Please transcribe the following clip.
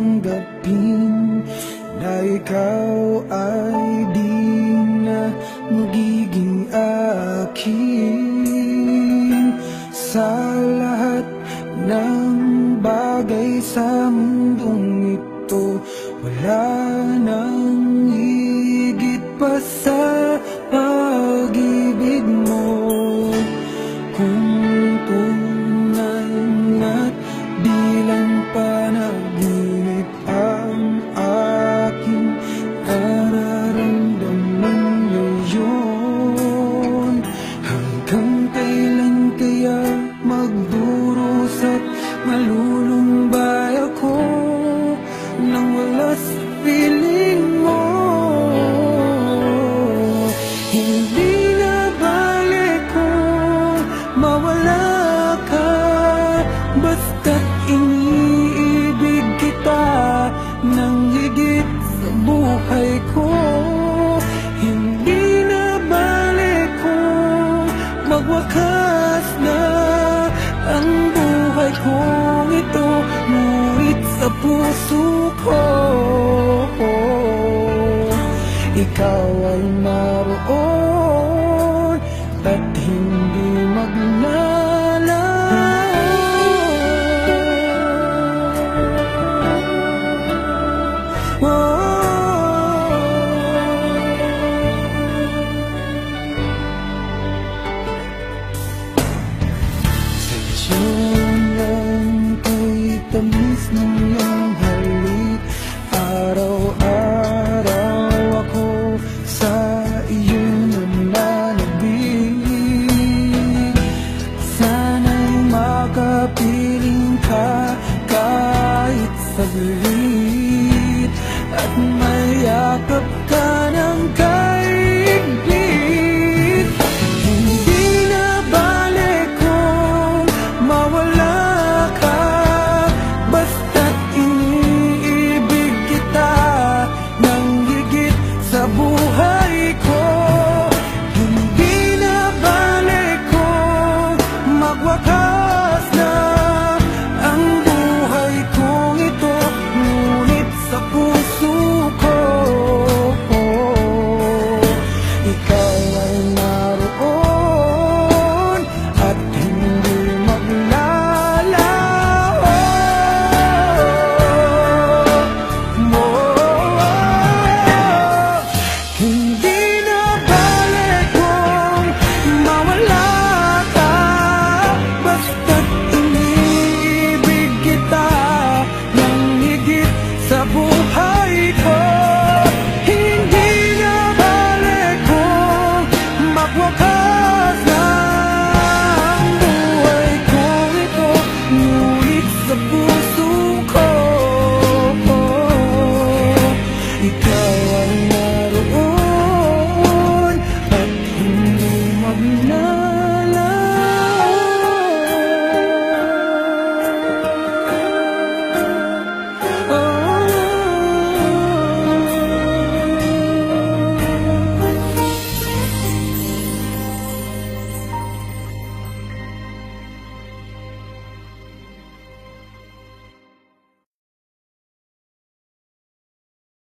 tanggapin Na ikaw ay di na magiging akin. Sa lahat ng bagay sa mundong ito Wala nang higit pa sa Basta't iniibig kita Nang higit sa buhay ko Hindi na balik kung magwakas na Ang buhay kong ito Ngunit sa puso ko Ikaw ay naroon